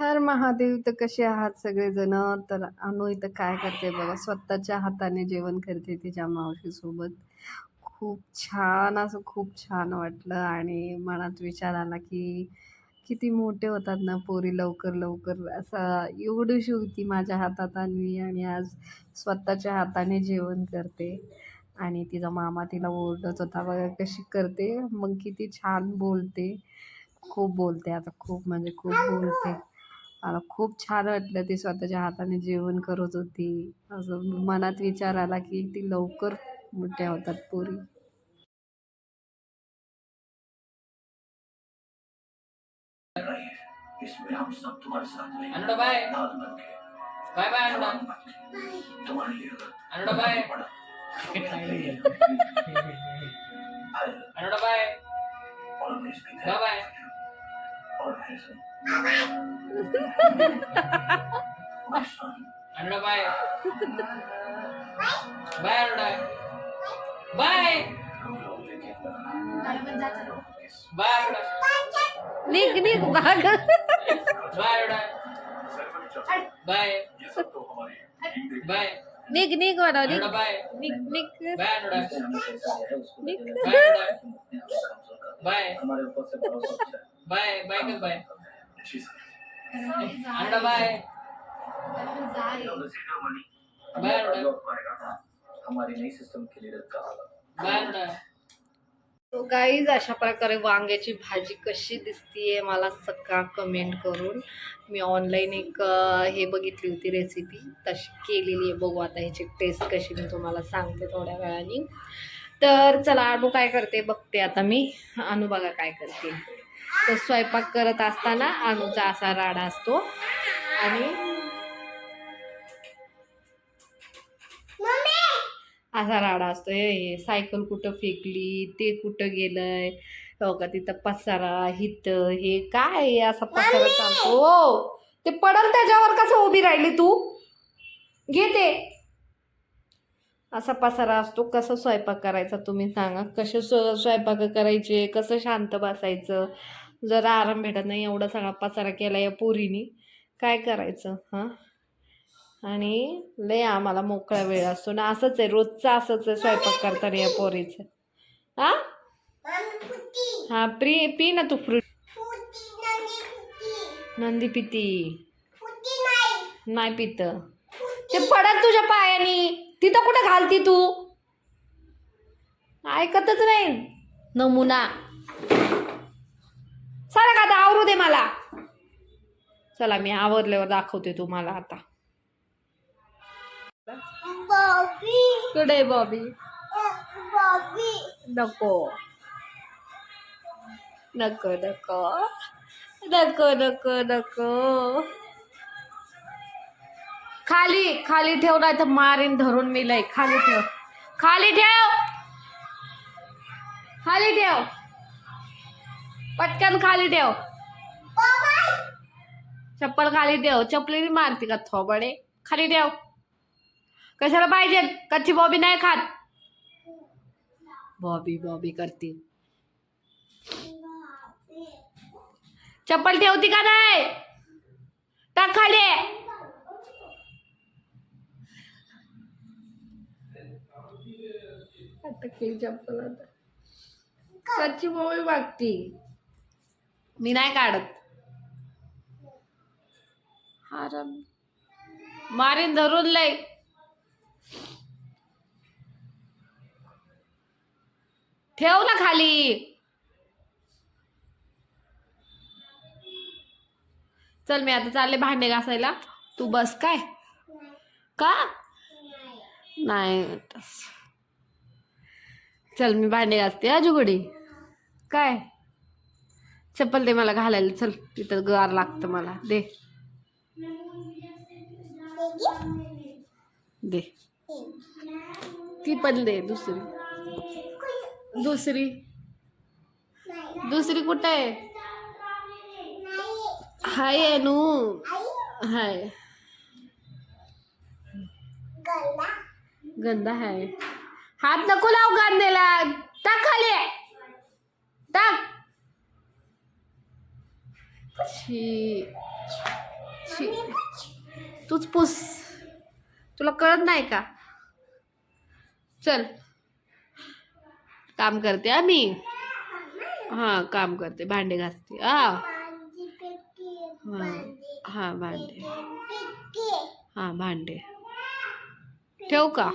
हर महादेव तर कसे आहात सगळेजण? तर अनु इथं काय करते बघा स्वतःच्या हाताने जेवण करते तिच्या मावशीसोबत खूप छान असं खूप छान वाटलं आणि मनात विचार आला की किती मोठे होतात ना पोरी लवकर लवकर. असं एवढीशी होती माझ्या हातात आणि आणि आज स्वतःच्या हाताने जेवण करते. आणि तिचा मामा तिला ओरडत होता बघा कशी करते? मग किती छान बोलते. खूप बोलते आता खूप म्हणजे खूप बोलते. मला खूप छान वाटलं ती स्वतःच्या हाताने जेवण करत होती. असं मनात विचार आला की ती लवकर मोठ्या होतात पोरी. इसमें हम सब तुम्हारे साथ रहेंगे। अनुडा बाय। बाय बाय अनुडा तुम्हारे लिए अनुडा बाय। अनुडा अनुडा बाय. बाय अनुडा बाय. बाय अनुडा निघ निघ बाग बाय अनुडा बाय. बाय. निघ निघ म्हणा निघ. निघ निघ. बाय उसको निघ. Bye bye bye bye. हमारी नई सिस्टम के बाय तो गाईज अशा प्रकारे वांग्याची भाजी कशी दिसतीये मला सगळा कमेंट करून. मी ऑनलाईन एक अं, हे बघितली होती रेसिपी तशी केलेली आहे. बघू आता ह्याची टेस्ट कशी मी तुम्हाला सांगते थोड्या वेळाने. तर चला अनु काय करते बघते आता मी. अनु बघा काय करते. तर स्वयंपाक करत असताना अनुचा असा राडा असतो. आणि असा राडा असतो. हे सायकल कुठं फेकली? ते कुठं गेलंय? हो का तिथं पसारा हित हे काय असा पसारा चालतो? हो ते पडल त्याच्यावर कसं उभी राहिली तू? घे ते. असा पसारा असतो. कसं स्वयंपाक करायचा तुम्ही सांगा. कसे स्व स्वयंपाक करायचे? कसं शांत बसायचं? जरा आराम भेटत नाही एवढा सगळा पसारा केला या पोरीनी. काय करायचं हां? आणि लय आम्हाला मोकळा वेळ असतो ना असंच आहे रोजचं असंच आहे स्वयंपाक करताना या पोरीचं. हा? हा प्री पी ना तू फ्रूट. नंदी पिती. नाही पित. ते पडत तुझ्या पायानी. तिथं कुठं घालती तू? ऐकतच नाही. नमुना. का आता आवरू दे मला. चला मी आवरल्यावर दाखवते तुम्हाला आता. कुठे बॉबी. नको. नको नको. नको नको नको. खाली खाली ठेव नाही तर मारीन धरून मी लय. खाली ठेव. खाली ठेव. खाली ठेव. पटकन खाली ठेव. चप्पल खाली ठेव चपली मारते का थोबडे खाली ठेव कशाला पाहिजे? कच्ची बॉबी नाही खात. बॉबी बॉबी करते. चप्पल ठेवती का नाही? टाक खाली. चप्पल आता. कच्ची बॉबी मागती. मी नाही काढत. आराम मारीन धरून लय. ठेव ना खाली. चल मी आता चालले भांडे घासायला. तू बस काय? का? नाही चल मी भांडे घासते आजूगडी काय? चप्पल दे मला घालायला चल. तिथं गार लागतं मला. दे. दे। ती पण दे दुसरी। दुसरी। दुसरी कुठं आहे? हाय, अनु। हाय। गंदा आहे हात नको लाव गांदेला टाक खाली. टाक. शी. तूच पुस. तुला कळत नाही का? चल. काम करते हा मी. हा काम करते. भांडे घासते. हा हा हां भांडे. हा भांडे. ठेवू का?